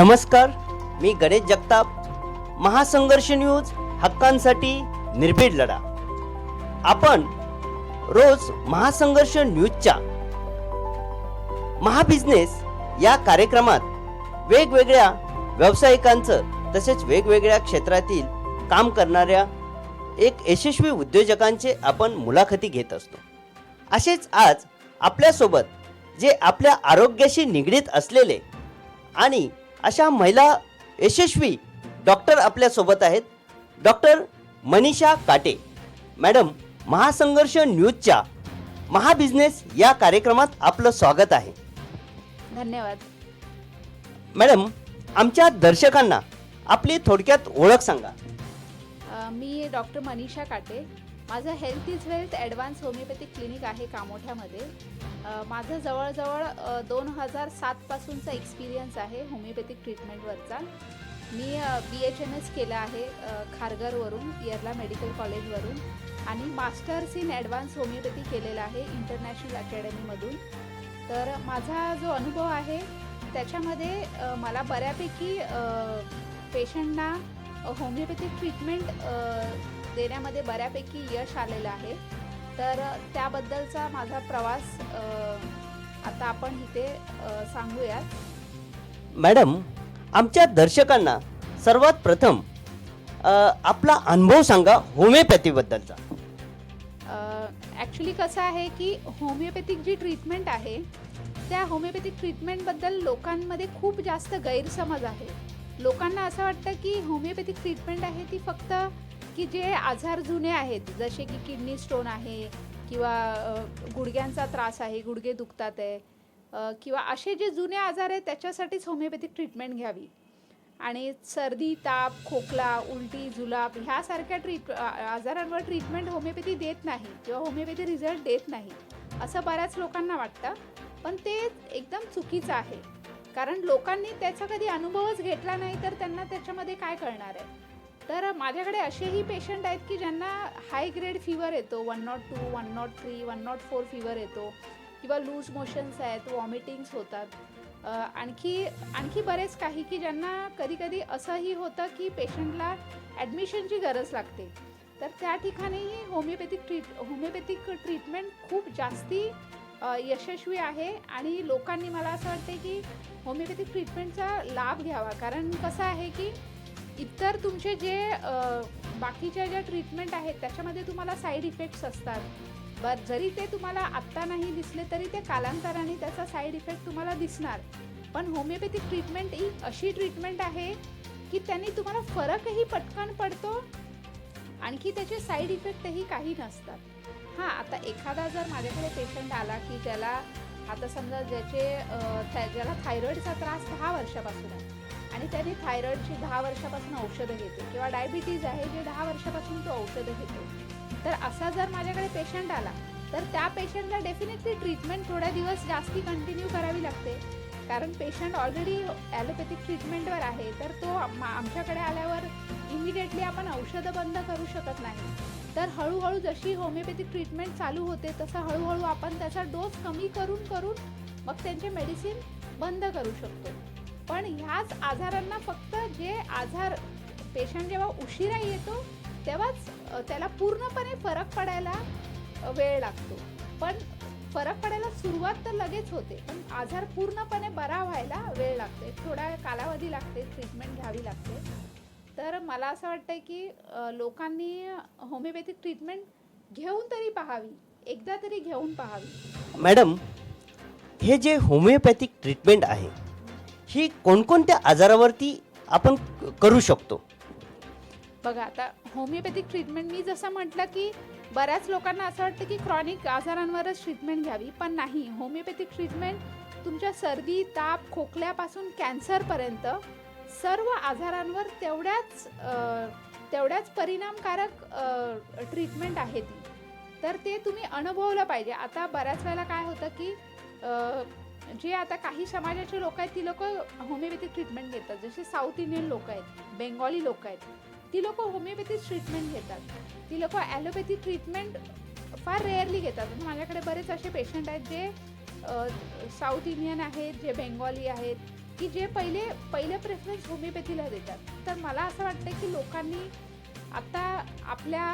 नमस्कार मी गणेश जगताप. महासंघर्ष न्यूज हक्कांसाठी निर्भीड लढा. आपण रोज महासंघर्ष न्यूजच्या महाबिझनेस या कार्यक्रमात वेगवेगळ्या व्यावसायिकांचं तसेच वेगवेगळ्या क्षेत्रातील काम करणाऱ्या एक यशस्वी उद्योजकांचे आपण मुलाखती घेत असतो. असेच आज आपल्यासोबत जे आपल्या आरोग्याशी निगडीत असलेले आणि अशा महिला यशस्वी डॉक्टर आपल्यासोबत आहेत. डॉक्टर मनीषा काटे. मॅडम महासंघर्ष न्यूजच्या महाबिझनेस या कार्यक्रमात आपलं स्वागत आहे. धन्यवाद. मॅडम आमच्या दर्शकांना आपली थोडक्यात ओळख सांगा. अ, मी डॉक्टर मनीषा काटे. माझं health is wealth advance homeopathic clinic आहे कामोठ्यामध्ये. माझं जवळजवळ दोन हजार सातपासूनचा एक्सपिरियन्स आहे होमिओपॅथिक ट्रीटमेंटवरचा मी बी एच एम एस केलं आहे खारघरवरून इयरला मेडिकल कॉलेजवरून आणि मास्टर्स इन ॲडव्हान्स होमिओपॅथी केलेलं आहे इंटरनॅशनल अकॅडमीमधून तर माझा जो अनुभव आहे त्याच्यामध्ये मला बऱ्यापैकी पेशंटना होमिओपॅथिक ट्रीटमेंट देण्यामध्ये बऱ्यापैकी यश आलेलं आहे. तर त्याबद्दलचा माझा प्रवास आता आपण इथे सांगूयात. मॅडम आमच्या दर्शकांना सर्वात प्रथम आपला अनुभव सांगा होमिओपॅथीबद्दलचा. ॲक्च्युली कसं आहे की होमिओपॅथिक जी ट्रीटमेंट आहे त्या होमिओपॅथिक ट्रीटमेंटबद्दल लोकांमध्ये खूप जास्त गैरसमज आहे. लोकांना असं वाटतं की होमिओपॅथिक ट्रीटमेंट आहे ती फक्त की जे आजार जुने आहेत जसे की किडनी स्टोन आहे किंवा गुडघ्यांचा त्रास आहे गुडघे दुखतात आहे किंवा असे जे जुने आजार आहेत त्याच्यासाठीच होमिओपॅथिक ट्रीटमेंट घ्यावी. आणि सर्दी ताप खोकला उलटी जुलाब ह्यासारख्या ट्रीट आजारांवर ट्रीटमेंट होमिओपॅथी देत नाही किंवा होमिओपॅथी रिझल्ट देत नाही असं बऱ्याच लोकांना वाटतं. पण ते एकदम चुकीचं आहे. कारण लोकांनी त्याचा कधी अनुभवच घेतला नाही तर त्यांना त्याच्यामध्ये काय कळणार आहे? तर माझ्याकडे असेही पेशंट आहेत की ज्यांना हाय ग्रेड फिवर येतो one not two one not three one not four fever येतो किंवा लूज मोशन्स आहेत वॉमिटिंग्स होतात. आणखी आणखी बरेच काही की ज्यांना कधीकधी असंही होतं की पेशंटला ॲडमिशनची गरज लागते. तर त्या ठिकाणीही होमिओपॅथिक ट्रीट होमिओपॅथिक ट्रीटमेंट खूप जास्ती यशस्वी आहे आणि लोकांनी मला असं वाटते की होमिओपॅथिक ट्रीटमेंटचा लाभ घ्यावा. कारण कसं आहे की इतर तुमचे जे बाकीच्या ज्या ट्रीटमेंट आहेत त्याच्यामध्ये तुम्हाला साईड इफेक्ट्स असतात. बर जरी ते तुम्हाला आत्ता नाही दिसले तरी ते कालांतराने त्याचा साईड इफेक्ट तुम्हाला दिसणार. पण होमिओपॅथिक ट्रीटमेंट ही अशी ट्रीटमेंट आहे की त्यांनी तुम्हाला फरकही पटकन पडतो आणखी त्याचे साईड इफेक्टही काही नसतात. हां आता एखादा जर माझ्याकडे पेशंट आला की ज्याला आता समजा ज्याचे अ, ज्याला थायरॉईडचा त्रास दहा वर्षापासून आहे आणि त्याने थायरॉईडची दहा वर्षापासून औषधं घेते किंवा डायबिटीज आहे जे दहा वर्षापासून तो औषधं घेतो. तर असा जर माझ्याकडे पेशंट आला तर त्या पेशंटला डेफिनेटली ट्रीटमेंट थोड्या दिवस जास्ती कंटिन्यू करावी लागते. कारण पेशंट ऑलरेडी ॲलोपॅथिक ट्रीटमेंटवर आहे तर तो आमच्याकडे आल्यावर इमिडिएटली आपण औषधं बंद करू शकत नाही. तर हळूहळू जशी होमिओपॅथिक ट्रीटमेंट चालू होते तसं हळूहळू आपण त्याचा डोस कमी करून करून मग त्यांचे मेडिसिन बंद करू शकतो. पण ह्याच आजारांना फक्त जे आजार पेशंट जेव्हा उशिरा येतो तेव्हाच त्याला पूर्णपणे फरक पडायला वेळ लागतो. पण फरक पडायला सुरुवात तर लगेच होते पण आजार पूर्णपणे बरा व्हायला वेळ लागते. थोडा कालावधी लागते ट्रीटमेंट घ्यावी लागते. तर मला असं वाटतं की अ, लोकांनी होमिओपॅथिक ट्रीटमेंट घेऊन तरी पाहावी. एकदा तरी घेऊन पाहावी. मॅडम हे जे होमिओपॅथिक ट्रीटमेंट आहे ही कोणकोणत्या आजारावरती आपण क- करू शकतो? बघा आता होमिओपॅथिक ट्रीटमेंट मी जसं म्हटलं की बऱ्याच लोकांना असं वाटतं की क्रॉनिक आजारांवरच ट्रीटमेंट घ्यावी पण नाही. होमिओपॅथिक ट्रीटमेंट तुमच्या सर्दी ताप खोकल्यापासून कॅन्सरपर्यंत सर्व आजारांवर तेवढ्याच तेवढ्याच परिणामकारक ट्रीटमेंट आहे ती. तर ते तुम्ही अनुभवलं पाहिजे. आता बऱ्याच वेळेला काय होतं की जे आता काही समाजाचे लोक आहेत ती लोक होमिओपॅथिक ट्रीटमेंट घेतात. जसे साऊथ इंडियन लोक आहेत बेंगॉली लोक आहेत ती लोक होमिओपॅथिक ट्रीटमेंट घेतात. ती लोक ॲलोपॅथी ट्रीटमेंट फार रेअरली घेतात. म्हणजे माझ्याकडे बरेच असे पेशंट आहेत जे साऊथ इंडियन आहेत जे बेंगॉली आहेत की जे पहिले पहिले प्रेफरन्स होमिओपॅथीला देतात. तर मला असं वाटतं की लोकांनी आता आपल्या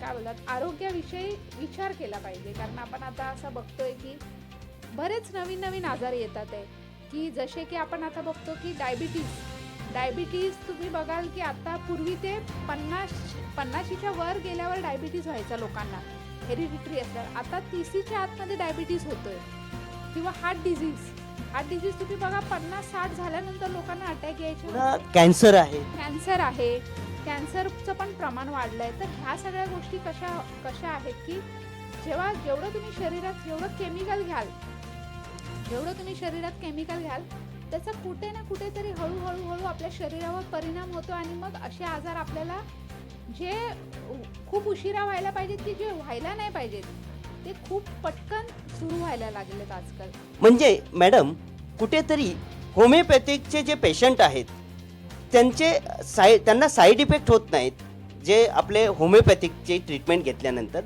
काय बोलतात आरोग्याविषयी विचार केला पाहिजे. कारण आपण आता असं बघतोय की बरेच नवीन नवीन आजार येतात आहे. की जसे की आपण आता बघतो की डायबिटीज. डायबिटीज तुम्ही बघाल की आता पूर्वी ते पन्नास पन्नाशीच्या वर गेल्यावर डायबिटीज व्हायचा लोकांना. हेरिडिटरी असतात आता तिसीच्या आतमध्ये डायबिटीज होतोय. किंवा हार्ट डिझीज हार्ट डिझीज तुम्ही बघा पन्नास साठ झाल्यानंतर लोकांना अटॅक यायचे कॅन्सर आहे. कॅन्सर आहे. कॅन्सरचं पण प्रमाण वाढलं आहे तर ह्या सगळ्या गोष्टी कशा कशा आहेत की जेव्हा जेवढं तुम्ही शरीरात जेवढं केमिकल घ्याल जेवढं तुम्ही शरीरात केमिकल घ्याल त्याचा कुठे ना कुठेतरी हळूहळू हळू आपल्या शरीरावर परिणाम होतो आणि मग असे आजार आपल्याला जे खूप उशिरा व्हायला पाहिजेत की जे व्हायला नाही पाहिजेत ते खूप पटकन सुरू व्हायला लागलेत आजकाल. म्हणजे मॅडम कुठेतरी होमिओपॅथिकचे जे पेशंट आहेत त्यांचे साय त्यांना साईड इफेक्ट होत नाहीत जे आपले होमिओपॅथिकचे ट्रीटमेंट घेतल्यानंतर.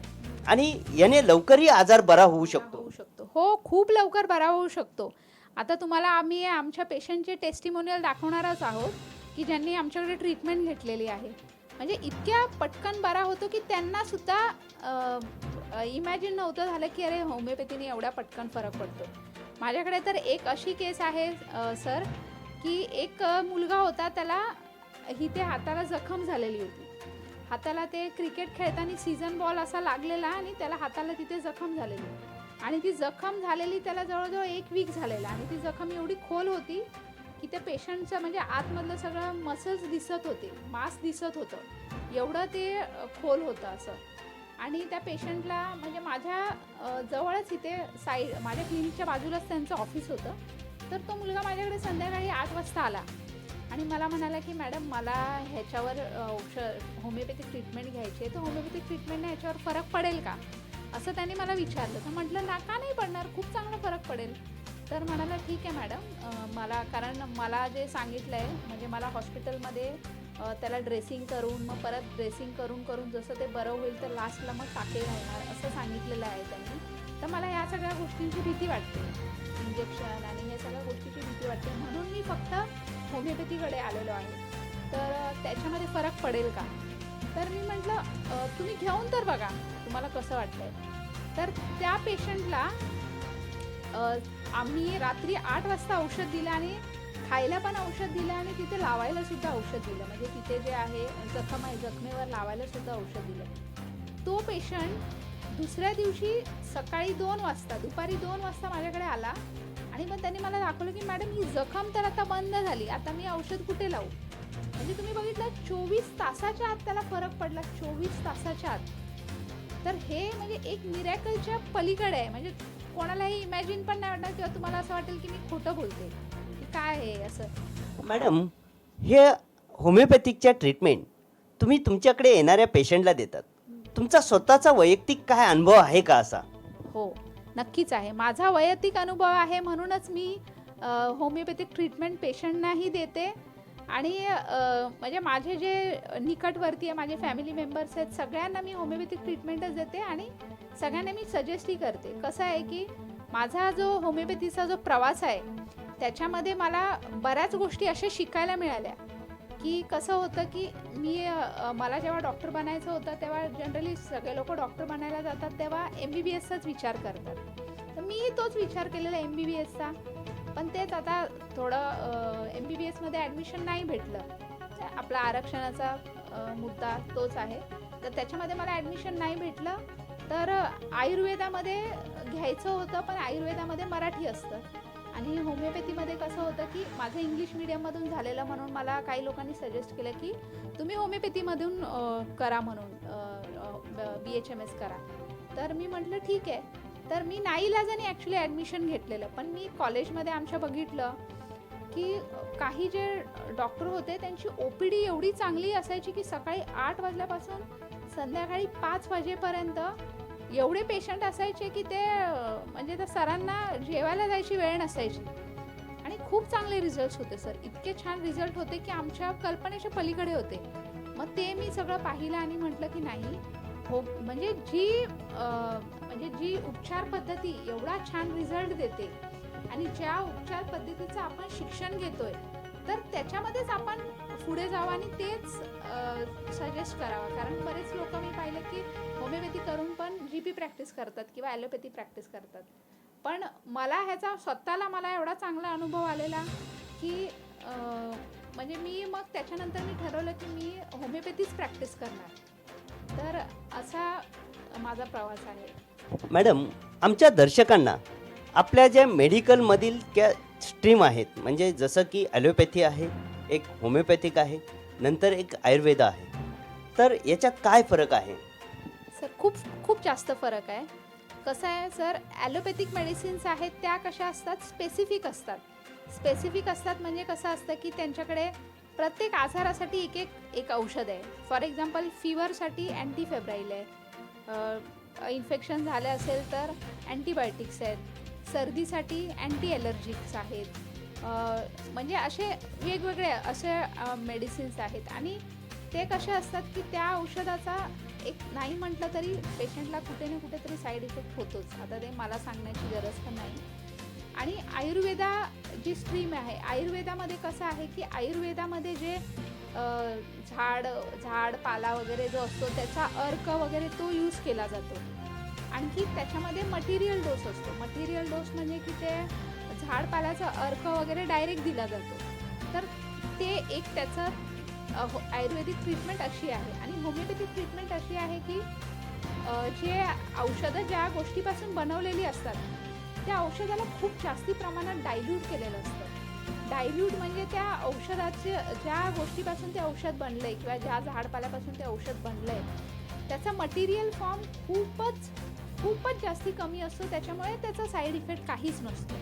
आणि याने लवकरही आजार बरा होऊ शकतो. होऊ शकतो. हो खूप लवकर बरा होऊ शकतो. आता तुम्हाला आम्ही आमच्या पेशंटचे टेस्टिमोनियल दाखवणारच आहोत की ज्यांनी आमच्याकडे ट्रीटमेंट घेतलेली आहे. म्हणजे इतक्या पटकन बरा होतो की त्यांना सुद्धा इमॅजिन नव्हतं झालं की अरे होमिओपॅथीने एवढा पटकन फरक पडतो. माझ्याकडे तर एक अशी केस आहे सर की एक मुलगा होता त्याला इथे हाताला जखम झालेली होती. हाताला ते क्रिकेट खेळताना सीझन बॉल असा लागलेला आणि त्याला हाताला तिथे जखम झालेली. आणि ती जखम झालेली त्याला जवळजवळ एक वीक झालेला आणि ती जखम एवढी खोल होती की त्या पेशंटचं म्हणजे आतमधलं सगळं मसल्स दिसत होते मास दिसत होतं. एवढं ते खोल होतं असं. आणि त्या पेशंटला म्हणजे माझ्या जवळच इथे साईड माझ्या क्लिनिकच्या बाजूलाच त्यांचं ऑफिस होतं. तर तो मुलगा माझ्याकडे संध्याकाळी आठ वाजता आला. आणि मला म्हणाला की मॅडम मला ह्याच्यावर औषध होमिओपॅथिक ट्रीटमेंट घ्यायची आहे. तर होमिओपॅथिक ट्रीटमेंटने ह्याच्यावर फरक पडेल का? असं त्याने मला विचारलं. तर म्हटलं ना का नाही पडणार. खूप चांगला फरक पडेल. तर म्हणाला ठीक आहे मॅडम. मला कारण मला जे सांगितलं आहे म्हणजे मला हॉस्पिटलमध्ये त्याला ड्रेसिंग करून मग परत ड्रेसिंग करून करून जसं ते बरं होईल तर लास्टला मग टाके घालणार असं सांगितलेलं आहे त्यांनी. तर मला या सगळ्या गोष्टींची भीती वाटते. इंजेक्शन आणि या सगळ्या गोष्टीची भीती वाटते. म्हणून मी फक्त होमिओपॅथीकडे आलेलो आहे. तर त्याच्यामध्ये फरक पडेल का? तर मी म्हटलं तुम्ही घेऊन तर बघा तुम्हाला कसं वाटतंय? तर त्या पेशंटला आम्ही रात्री आठ वाजता औषध दिलं आणि खायला पण औषध दिलं आणि तिथे लावायला सुद्धा औषध दिलं. म्हणजे तिथे जे आहे जखम आहे जखमेवर लावायला सुद्धा औषध दिलं. तो पेशंट दुसऱ्या दिवशी सकाळी दोन वाजता दुपारी दोन वाजता माझ्याकडे आला आणि मग त्यांनी मला दाखवलं की मॅडम ही जखम तर आता बंद झाली. आता मी औषध कुठे लावू? म्हणजे तुम्ही बघितलं चोवीस तासाच्या आत त्याला फरक पडला. चोवीस तासाच्या आत. तर हे म्हणजे एक मिरॅकलच्या पलीकडे आहे. म्हणजे कोणालाही इमॅजिन पण नाही वाटणार किंवा तुम्हाला असं वाटेल की मी खोटं बोलते. की काय आहे असं. मॅडम हे होमिओपॅथिकच्या ट्रीटमेंट तुम्ही तुमच्याकडे येणाऱ्या पेशंटला देतात. तुमचा स्वतःचा वैयक्तिक काय अनुभव आहे का असा? हो नक्कीच आहे. माझा वैयक्तिक अनुभव आहे म्हणूनच मी होमिओपॅथिक ट्रीटमेंट पेशंटनाही देते. आणि म्हणजे माझे जे निकटवर्ती आहे माझे फॅमिली मेंबर्स आहेत सगळ्यांना मी होमिओपॅथिक ट्रीटमेंटच देते आणि सगळ्यांना मी सजेस्टही करते. कसं आहे की माझा जो होमिओपॅथीचा जो प्रवास आहे त्याच्यामध्ये मला बऱ्याच गोष्टी अशा शिकायला मिळाल्या. की कसं होतं की मी मला जेव्हा डॉक्टर बनायचं होतं तेव्हा जनरली सगळे लोक डॉक्टर बनायला जातात तेव्हा एम बी बी एसचाच विचार करतात. तर मी तोच विचार केलेला एम बी बी एसचा पण तेच आता थोडं एम बी बी एसमध्ये ॲडमिशन नाही भेटलं. आपला आरक्षणाचा मुद्दा तोच आहे. तर त्याच्यामध्ये मला ॲडमिशन नाही भेटलं. तर आयुर्वेदामध्ये घ्यायचं होतं पण आयुर्वेदामध्ये मराठी असतं. आणि होमिओपॅथीमध्ये कसं होतं की माझं इंग्लिश मिडियममधून झालेलं म्हणून मला काही लोकांनी सजेस्ट केलं की तुम्ही होमिओपॅथीमधून करा म्हणून बी एच एम एस करा. तर मी म्हटलं ठीक आहे. तर मी नाईलाजाने ॲक्च्युली ॲडमिशन घेतलेलं. पण मी कॉलेजमध्ये आमच्या बघितलं की काही जे डॉक्टर होते त्यांची ओ पी डी एवढी चांगली असायची की सकाळी आठ वाजल्यापासून संध्याकाळी पाच वाजेपर्यंत एवढे पेशंट असायचे की ते म्हणजे त्या सरांना जेवायला जायची वेळ नसायची. आणि खूप चांगले रिझल्ट होते सर. इतके छान रिझल्ट होते की आमच्या कल्पनेच्या पलीकडे होते. मग ते मी सगळं पाहिलं आणि म्हटलं की नाही हो म्हणजे जी म्हणजे जी उपचार पद्धती एवढा छान रिझल्ट देते आणि ज्या उपचार पद्धतीचं आपण शिक्षण घेतोय तर त्याच्यामध्येच आपण पुढे जावं आणि तेच सजेस्ट करावं. कारण बरेच लोक मी पाहिले की होमिओपॅथी करून पण जी पी प्रॅक्टिस करतात किंवा ॲलोपॅथी प्रॅक्टिस करतात. पण मला ह्याचा स्वतःला मला एवढा चांगला अनुभव आलेला की म्हणजे मी मग त्याच्यानंतर मी ठरवलं की मी होमिओपॅथीच प्रॅक्टिस करणार. तर असा माझा प्रवास आहे. मॅडम आमच्या दर्शकांना आपल्या ज्या मेडिकलमधील त्या स्ट्रीम आहेत म्हणजे जसं की ॲलोपॅथी आहे एक होमिओपॅथिक आहे नंतर एक आयुर्वेद आहे तर याच्यात काय फरक आहे? सर खूप खूप जास्त फरक आहे. कसं आहे सर ॲलोपॅथिक मेडिसिन्स आहेत त्या कशा असतात? स्पेसिफिक असतात. स्पेसिफिक असतात म्हणजे कसं असतं की त्यांच्याकडे प्रत्येक आजारासाठी एक एक एक औषध आहे. फॉर एक्झाम्पल फिवरसाठी अँटीफेब्राईल आहे. इन्फेक्शन झालं असेल तर अँटीबायोटिक्स आहेत. सर्दीसाठी अँटी ॲलर्जिक्स आहेत म्हणजे असे वेगवेगळे असे मेडिसिन्स आहेत. आणि ते कसे असतात की त्या औषधाचा एक नाही म्हटलं तरी पेशंटला कुठे ना कुठेतरी साईड इफेक्ट होतोच. आता ते मला सांगण्याची गरज पण नाही. आणि आयुर्वेदा जी स्ट्रीम आहे आयुर्वेदामध्ये कसं आहे की आयुर्वेदामध्ये जे झाड झाड पाला वगैरे जो असतो त्याचा अर्क वगैरे तो यूज केला जातो. आणखी त्याच्यामध्ये मटेरियल डोस असतो. मटेरियल डोस म्हणजे की ते झाडपाल्याचा अर्क वगैरे डायरेक्ट दिला जातो. तर ते एक त्याचं हो- आयुर्वेदिक ट्रीटमेंट अशी आहे. आणि होमिओपॅथिक ट्रीटमेंट अशी आहे की जे औषधं ज्या गोष्टीपासून बनवलेली असतात त्या औषधाला खूप जास्ती प्रमाणात डायल्यूट केलेलं असतं. डायल्यूट म्हणजे त्या औषधाचे ज्या गोष्टीपासून ते औषध बनलंय किंवा ज्या झाडपाल्यापासून ते औषध बनलंय त्याचा मटेरियल फॉर्म खूपच खूपच जास्ती कमी असतो. त्याच्यामुळे त्याचा साईड इफेक्ट काहीच नसतो.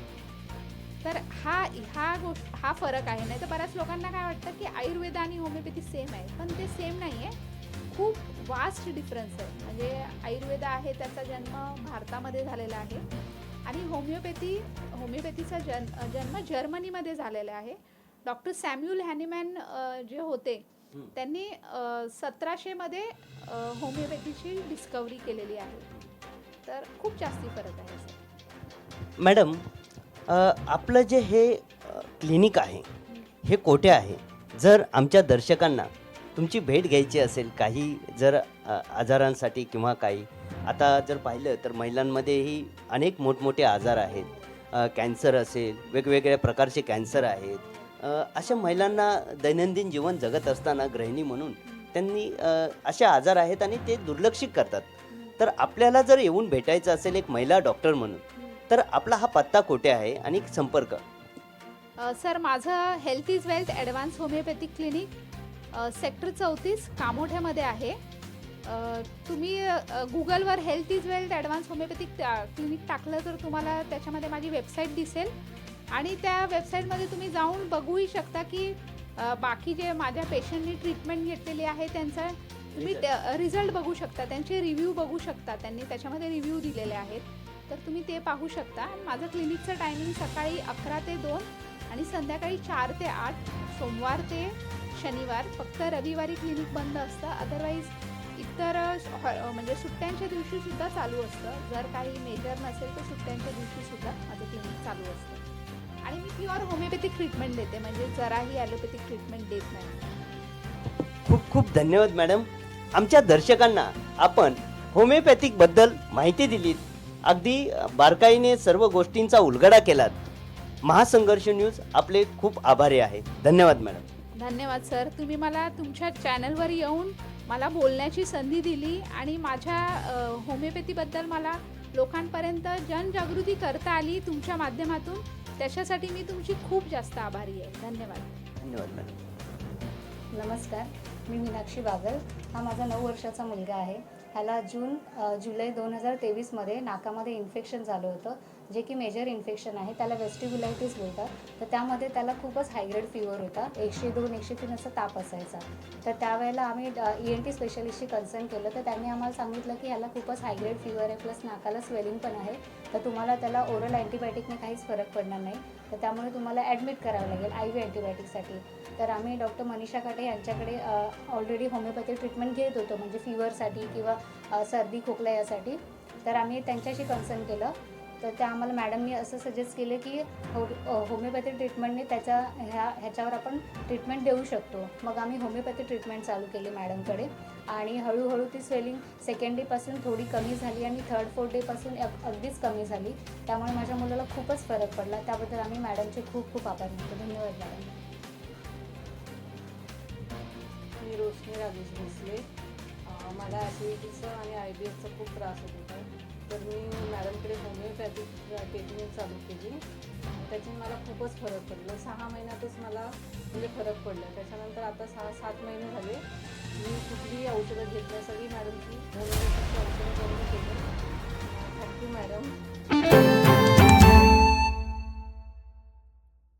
तर हा ह्या गोष्ट हा फरक आहे. नाही तर बऱ्याच लोकांना काय वाटतं की आयुर्वेद आणि होमिओपॅथी सेम आहे. पण ते सेम नाही आहे खूप वास्ट डिफरन्स आहे. म्हणजे आयुर्वेद आहे त्याचा जन्म भारतामध्ये झालेला आहे. आणि होमिओपॅथी होमिओपॅथीचा जन जन्म जर्मनीमध्ये झालेला आहे. डॉक्टर सॅम्युअल हॅनिमॅन जे होते. त्यांनी सतराशेमध्ये होमिओपॅथीची डिस्कवरी केलेली आहे. तर खूप जास्ती फरक आहे मॅडम आपलं जे हे क्लिनिक आहे हे कोठे आहे? जर आमच्या दर्शकांना तुमची भेट घ्यायची असेल काही जर आजारांसाठी किंवा काही आता जर पाहिलं तर महिलांमध्येही अनेक मोठमोठे आजार आहेत. कॅन्सर असेल वेगवेगळ्या प्रकारचे कॅन्सर आहेत. अशा महिलांना दैनंदिन जीवन जगत असताना गृहिणी म्हणून त्यांनी असे आजार आहेत आणि ते दुर्लक्षित करतात. तर आपल्याला जर येऊन भेटायचं असेल एक महिला डॉक्टर म्हणून तर आपला हा पत्ता कुठे आहे आणि संपर्क? सर माझं health is wealth advance homeopathic clinic sector चौतीस कामोठ्यामध्ये आहे. तुम्ही गुगलवर health is wealth advance homeopathic clinic टाकलं तर तुम्हाला त्याच्यामध्ये माझी वेबसाईट दिसेल. आणि त्या वेबसाईटमध्ये तुम्ही जाऊन बघूही शकता की बाकी जे माझ्या पेशंटनी ट्रीटमेंट घेतलेली आहे त्यांचा तुम्ही रिझल्ट बघू शकता. त्यांचे रिव्ह्यू बघू शकता. त्यांनी त्याच्यामध्ये रिव्ह्यू दिलेले आहेत. तर तुम्ही ते पाहू शकता. आणि माझं क्लिनिकचं टायमिंग सकाळी अकरा ते दोन आणि संध्याकाळी चार ते आठ. सोमवार ते शनिवार. फक्त रविवारी क्लिनिक बंद असतं. अदरवाईज हॉ- म्हणजे सुट्ट्यांच्या दिवशी सुद्धा चालू असतं. जर काही मेजर नसेल तर सुट्ट्यांच्या दिवशी सुद्धा माझं क्लिनिक चालू असतं. आणि मी प्युअर होमिओपॅथिक ट्रीटमेंट देते. म्हणजे जराही ॲलोपॅथिक ट्रीटमेंट देत नाही. खूप खूप धन्यवाद मॅडम आमच्या दर्शकांना आपण होमिओपॅथिकबद्दल माहिती दिलीत. अगदी बारकाईने सर्व गोष्टींचा उलगडा केलात. महासंघर्ष न्यूज आपले खूप आभारी आहे. धन्यवाद मॅडम धन्यवाद सर तुम्ही मला तुमच्या चॅनलवर येऊन मला बोलण्याची संधी दिली आणि माझ्या होमिओपॅथीबद्दल मला लोकांपर्यंत जनजागृती करता आली तुमच्या माध्यमातून. त्याच्यासाठी मी तुमची खूप जास्त आभारी आहे. धन्यवाद. धन्यवाद मॅडम. नमस्कार. मी मीनाक्षी बागल. हा माझा नऊ वर्षाचा मुलगा आहे. ह्याला जून अ, जुलै दोन हजार तेवीसमध्ये नाकामध्ये इन्फेक्शन झालं होतं. जे की मेजर इन्फेक्शन आहे त्याला वेस्टिब्युलायटीस बोलतात. तर त्यामध्ये त्याला खूपच हायग्रेड फिवर होता. एकशे दोन एकशे तीन असा ताप असायचा. तर त्यावेळेला आम्ही ई एन टी स्पेशलिस्टशी कन्सर्न केलं. तर त्यांनी आम्हाला सांगितलं की ह्याला खूपच हायग्रेड फिवर आहे प्लस नाकाला स्वेलिंग पण आहे. तर तुम्हाला त्याला ओरल अँटीबायोटिकने काहीच फरक पडणार नाही. तर त्यामुळे तुम्हाला ॲडमिट करावं लागेल आय व्ही अँटीबायोटिकसाठी तर आम्ही डॉक्टर मनीषा काटे यांच्याकडे ऑलरेडी होमिओपॅथी ट्रीटमेंट घेत होतो. म्हणजे फिवरसाठी किंवा सर्दी खोकला यासाठी. तर आम्ही त्यांच्याशी कन्सर्न केलं. तर त्या आम्हाला मॅडमनी असं सजेस्ट केलं की हो होमिओपॅथी ट्रीटमेंटने त्याच्या ह्या ह्याच्यावर आपण ट्रीटमेंट देऊ शकतो. मग आम्ही होमिओपॅथी ट्रीटमेंट चालू केली मॅडमकडे. आणि हळूहळू ती स्वेलिंग सेकंड डेपासून थोडी कमी झाली आणि थर्ड फोर्थ डेपासून अग- अगदीच कमी झाली. त्यामुळे माझ्या मुलाला खूपच फरक पडला. त्याबद्दल आम्ही मॅडमचे खूप खूप आभार मानतो. धन्यवाद मॅडम. मी रोशनी राजेश भोसले. मला ॲसिडिटीचा आणि आय बी एसचा खूप त्रास होत होता. तर मी मॅडमकडे होमिओपॅथिक ट्रीटमेंट चालू केली. त्याच्याने मला खूपच फरक पडला. सहा महिन्यातच मला म्हणजे फरक पडला. त्याच्यानंतर आता सहा सात महिने झाले. मी कुठलीही औषधं घेत नाही. सगळी मॅडमची होमिओपॅथिकची औषधं करून केली थँक्यू मॅडम.